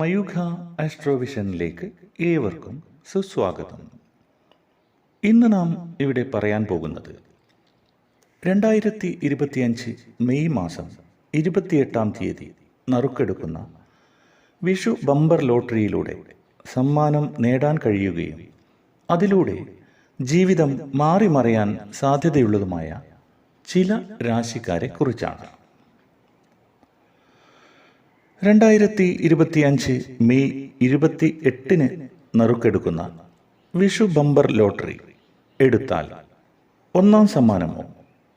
മയൂഖ ആസ്ട്രോവിഷനിലേക്ക് ഏവർക്കും സുസ്വാഗതം. ഇന്ന് നാം ഇവിടെ പറയാൻ പോകുന്നത് രണ്ടായിരത്തി ഇരുപത്തിയഞ്ച് മെയ് മാസം ഇരുപത്തിയെട്ടാം തീയതി നറുക്കെടുക്കുന്ന വിഷു ബമ്പർ ലോട്ടറിയിലൂടെ സമ്മാനം നേടാൻ കഴിയുകയും അതിലൂടെ ജീവിതം മാറിമറിയാൻ സാധ്യതയുള്ളതുമായ ചില രാശിക്കാരെ കുറിച്ചാണ്. രണ്ടായിരത്തി ഇരുപത്തിയഞ്ച് മെയ് ഇരുപത്തി എട്ടിന് നറുക്കെടുക്കുന്ന വിഷു ബമ്പർ ലോട്ടറി എടുത്താൽ ഒന്നാം സമ്മാനമോ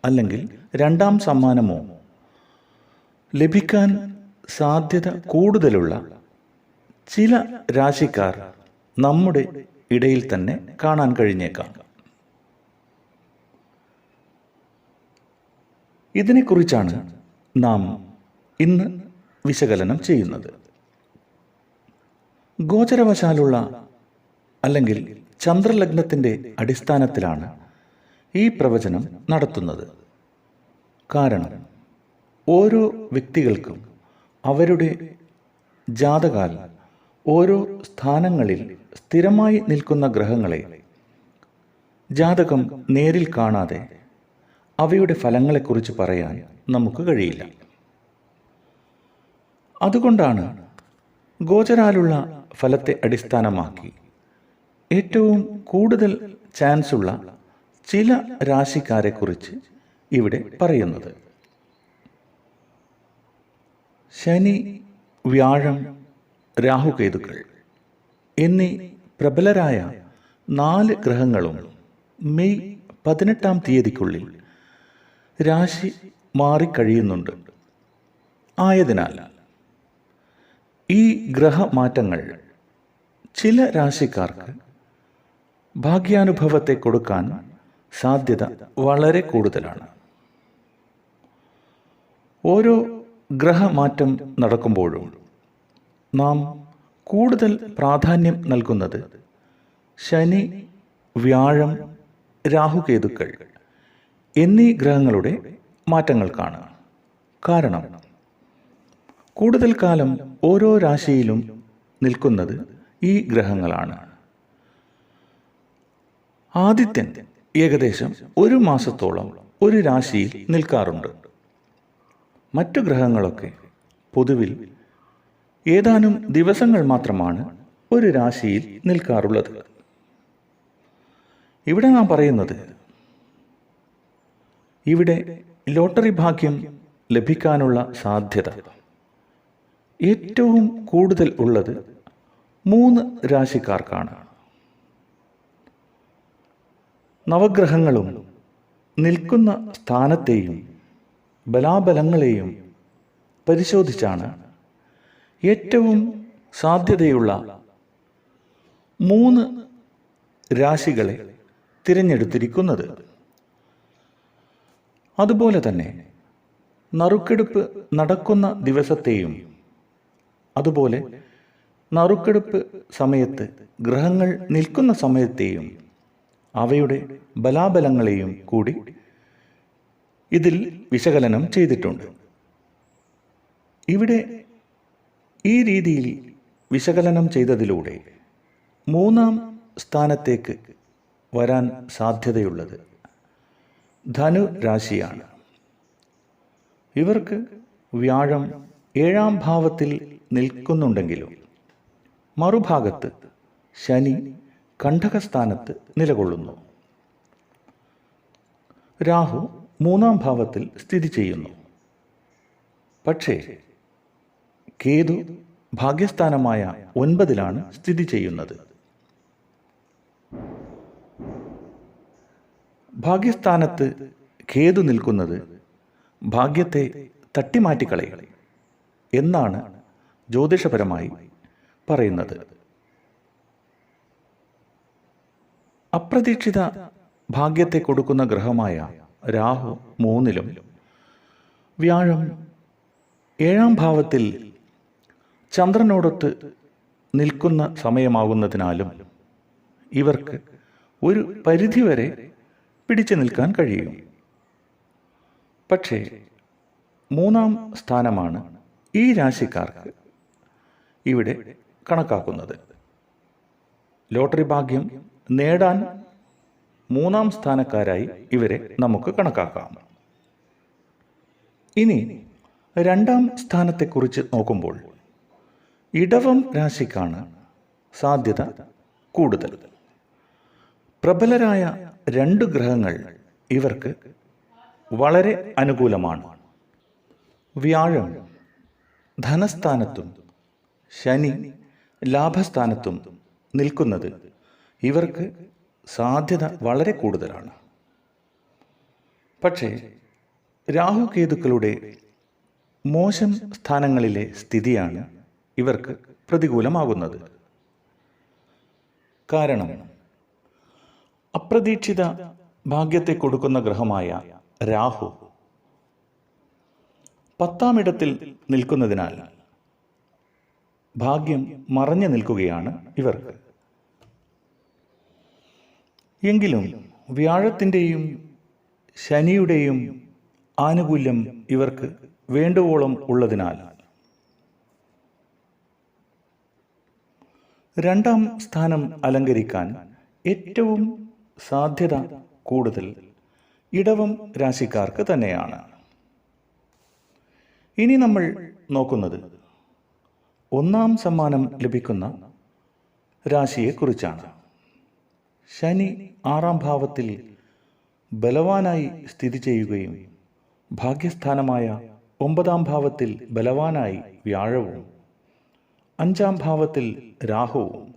അല്ലെങ്കിൽ രണ്ടാം സമ്മാനമോ ലഭിക്കാൻ സാധ്യത കൂടുതലുള്ള ചില രാശിക്കാർ നമ്മുടെ ഇടയിൽ തന്നെ കാണാൻ കഴിഞ്ഞേക്കാം. ഇതിനെക്കുറിച്ചാണ് നാം ഇന്ന് വിശകലനം ചെയ്യുന്നത്. ഗോചരവശാലുള്ള അല്ലെങ്കിൽ ചന്ദ്രലഗ്നത്തിന്റെ അടിസ്ഥാനത്തിലാണ് ഈ പ്രവചനം നടത്തുന്നത്. കാരണം ഓരോ വ്യക്തികൾക്കും അവരുടെ ജാതകാൽ ഓരോ സ്ഥാനങ്ങളിൽ സ്ഥിരമായി നിൽക്കുന്ന ഗ്രഹങ്ങളെ ജാതകം നേരിൽ കാണാതെ അവയുടെ ഫലങ്ങളെക്കുറിച്ച് പറയാൻ നമുക്ക് കഴിയില്ല. അതുകൊണ്ടാണ് ഗോചരാലുള്ള ഫലത്തെ അടിസ്ഥാനമാക്കി ഏറ്റവും കൂടുതൽ ചാൻസ് ഉള്ള ചില രാശിക്കാരെക്കുറിച്ച് ഇവിടെ പറയുന്നത്. ശനി വ്യാഴം രാഹുകേതുക്കൾ എന്നീ പ്രബലരായ നാല് ഗ്രഹങ്ങളും മെയ് പതിനെട്ടാം തീയതിക്കുള്ളിൽ രാശി മാറിക്കഴിയുന്നുണ്ട്. ആയതിനാൽ ഈ ഗ്രഹമാറ്റങ്ങൾ ചില രാശിക്കാർക്ക് ഭാഗ്യാനുഭവത്തെ കൊടുക്കാൻ സാധ്യത വളരെ കൂടുതലാണ്. ഓരോ ഗ്രഹമാറ്റം നടക്കുമ്പോഴും നാം കൂടുതൽ പ്രാധാന്യം നൽകുന്നത് ശനി വ്യാഴം രാഹുകേതുക്കൾ എന്നീ ഗ്രഹങ്ങളുടെ മാറ്റങ്ങൾക്കാണ്. കാരണം കൂടുതൽ കാലം ഓരോ രാശിയിലും നിൽക്കുന്നത് ഈ ഗ്രഹങ്ങളാണ്. ആദിത്യൻ ഏകദേശം ഒരു മാസത്തോളം ഒരു രാശിയിൽ നിൽക്കാറുണ്ട്. മറ്റു ഗ്രഹങ്ങളൊക്കെ പൊതുവിൽ ഏതാനും ദിവസങ്ങൾ മാത്രമാണ് ഒരു രാശിയിൽ നിൽക്കാറുള്ളത്. ഇവിടെ നാം പറയുന്നത് ഇവിടെ ലോട്ടറി ഭാഗ്യം ലഭിക്കാനുള്ള സാധ്യത ഏറ്റവും കൂടുതൽ ഉള്ളത് മൂന്ന് രാശിക്കാർക്കാണ്. നവഗ്രഹങ്ങളും നിൽക്കുന്ന സ്ഥാനത്തെയും ബലാബലങ്ങളെയും പരിശോധിച്ചാണ് ഏറ്റവും സാധ്യതയുള്ള മൂന്ന് രാശികളെ തിരഞ്ഞെടുത്തിരിക്കുന്നത്. അതുപോലെ തന്നെ നറുക്കെടുപ്പ് നടക്കുന്ന ദിവസത്തെയും അതുപോലെ നറുക്കെടുപ്പ് സമയത്ത് ഗ്രഹങ്ങൾ നിൽക്കുന്ന സമയത്തെയും അവയുടെ ബലാബലങ്ങളെയും കൂടി ഇതിൽ വിശകലനം ചെയ്തിട്ടുണ്ട്. ഇവിടെ ഈ രീതിയിൽ വിശകലനം ചെയ്തതിലൂടെ മൂന്നാം സ്ഥാനത്തേക്ക് വരാൻ സാധ്യതയുള്ളത് ധനു രാശിയാണ്. ഇവർക്ക് വ്യാഴം ഏഴാം ഭാവത്തിൽ നിൽക്കുന്നുണ്ടെങ്കിലും മറുഭാഗത്ത് ശനി കണ്ഠകസ്ഥാനത്ത് നിലകൊള്ളുന്നു. രാഹു മൂന്നാം ഭാവത്തിൽ സ്ഥിതി ചെയ്യുന്നു. പക്ഷേ കേതു ഭാഗ്യസ്ഥാനമായ ഒൻപതിലാണ് സ്ഥിതി ചെയ്യുന്നത്. ഭാഗ്യസ്ഥാനത്ത് കേതു നിൽക്കുന്നത് ഭാഗ്യത്തെ തട്ടിമാറ്റിക്കളയും എന്നാണ് ജ്യോതിഷപരമായി പറയുന്നത്. അപ്രതീക്ഷിത ഭാഗ്യത്തെ കൊടുക്കുന്ന ഗ്രഹമായ രാഹു മൂന്നിലും വ്യാഴം ഏഴാം ഭാവത്തിൽ ചന്ദ്രനോടൊത്ത് നിൽക്കുന്ന സമയമാകുന്നതിനാലും ഇവർക്ക് ഒരു പരിധിവരെ പിടിച്ചു നിൽക്കാൻ കഴിയും. പക്ഷേ മൂന്നാം സ്ഥാനമാണ് ഈ രാശിക്കാർക്ക്. ഇവിടെ കണക്കാക്കുന്നത്. ലോട്ടറി ഭാഗ്യം നേടാൻ മൂന്നാം സ്ഥാനക്കാരായി ഇവരെ നമുക്ക് കണക്കാക്കാം. ഇനി രണ്ടാം സ്ഥാനത്തെക്കുറിച്ച് നോക്കുമ്പോൾ ഇടവം രാശിക്കാണ് സാധ്യത കൂടുതൽ. പ്രബലരായ രണ്ട് ഗ്രഹങ്ങൾ ഇവർക്ക് വളരെ അനുകൂലമാണ്. വ്യാഴം ധനസ്ഥാനത്തും ശനി ലാഭസ്ഥാനത്തും നിൽക്കുന്നത് ഇവർക്ക് സാധ്യത വളരെ കൂടുതലാണ്. പക്ഷേ രാഹുകേതുക്കളുടെ മോശം സ്ഥാനങ്ങളിലെ സ്ഥിതിയാണ് ഇവർക്ക് പ്രതികൂലമാകുന്നത്. കാരണം അപ്രതീക്ഷിത ഭാഗ്യത്തെ കൊടുക്കുന്ന ഗ്രഹമായ രാഹു പത്താമിടത്തിൽ നിൽക്കുന്നതിനാൽ ഭാഗ്യം മറഞ്ഞു നിൽക്കുകയാണ് ഇവർക്ക് എങ്കിലും വ്യാഴത്തിന്റെയും ശനിയുടെയും ആനുകൂല്യം ഇവർക്ക് വേണ്ടുവോളം ഉള്ളതിനാൽ രണ്ടാം സ്ഥാനം അലങ്കരിക്കാൻ ഏറ്റവും സാധ്യത കൂടുതൽ ഇടവം രാശിക്കാർക്ക് തന്നെയാണ്. ഇനി നമ്മൾ നോക്കുന്നത് ഒന്നാം സമ്മാനം ലഭിക്കുന്ന രാശിയെക്കുറിച്ചാണ്. ശനി ആറാം ഭാവത്തിൽ ബലവാനായി സ്ഥിതി ചെയ്യുകയും ഭാഗ്യസ്ഥാനമായ ഒമ്പതാം ഭാവത്തിൽ ബലവാനായി വ്യാഴവും അഞ്ചാം ഭാവത്തിൽ രാഹുവും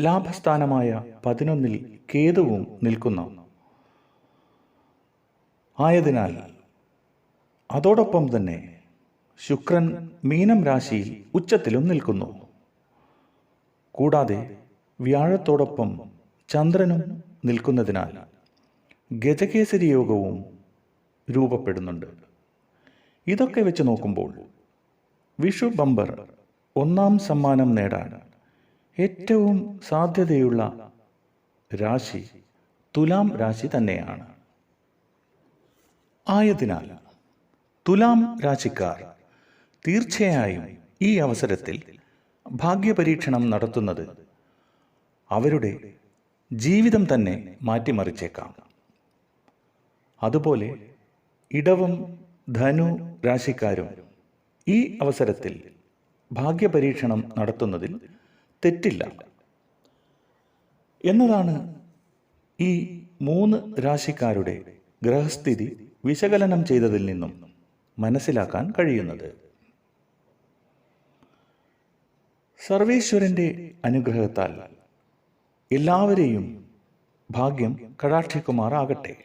ലാഭസ്ഥാനമായ പതിനൊന്നിൽ കേതുവും നിൽക്കുന്നു. ആയതിനാൽ അതോടൊപ്പം തന്നെ ശുക്രൻ മീനം രാശിയിൽ ഉച്ചത്തിലും നിൽക്കുന്നു. കൂടാതെ വ്യാഴത്തോടൊപ്പം ചന്ദ്രനും നിൽക്കുന്നതിനാൽ ഗജകേസരി യോഗവും രൂപപ്പെടുന്നുണ്ട്. ഇതൊക്കെ വെച്ച് നോക്കുമ്പോൾ വിഷു ബമ്പർ ഒന്നാം സമ്മാനം നേടാൻ ഏറ്റവും സാധ്യതയുള്ള രാശി തുലാം രാശി തന്നെയാണ്. ആയതിനാൽ തുലാം രാശിക്കാർ തീർച്ചയായും ഈ അവസരത്തിൽ ഭാഗ്യപരീക്ഷണം നടത്തുന്നത് അവരുടെ ജീവിതം തന്നെ മാറ്റിമറിച്ചേക്കാം. അതുപോലെ ഇടവും ധനു രാശിക്കാരും ഈ അവസരത്തിൽ ഭാഗ്യപരീക്ഷണം നടത്തുന്നതിൽ തെറ്റില്ല. എന്നതാണ് ഈ മൂന്ന് രാശിക്കാരുടെ ഗ്രഹസ്ഥിതി വിശകലനം ചെയ്തതിൽ നിന്നും മനസ്സിലാക്കാൻ കഴിയുന്നത്. സർവേശ്വരന്റെ അനുഗ്രഹത്താൽ എല്ലാവരെയും ഭാഗ്യം കടാക്ഷിക്കുമാറാകട്ടെ.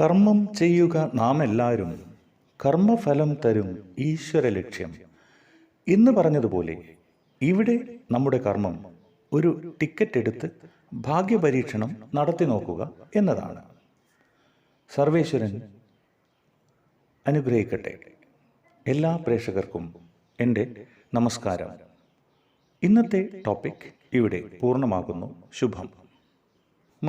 കർമ്മം ചെയ്യുക നാം എല്ലാവരും കർമ്മഫലം തരും ഈശ്വര ലക്ഷ്യം. എന്ന് പറഞ്ഞതുപോലെ ഇവിടെ നമ്മുടെ കർമ്മം ഒരു ടിക്കറ്റ് എടുത്ത് ഭാഗ്യപരീക്ഷണം നടത്തി നോക്കുക എന്നതാണ്. സർവേശ്വരൻ അനുഗ്രഹിക്കട്ടെ. എല്ലാ പ്രേക്ഷകർക്കും എന്റെ നമസ്കാരം. ഇന്നത്തെ ടോപ്പിക് ഇവിടെ പൂർണമാകുന്നു. ശുഭം.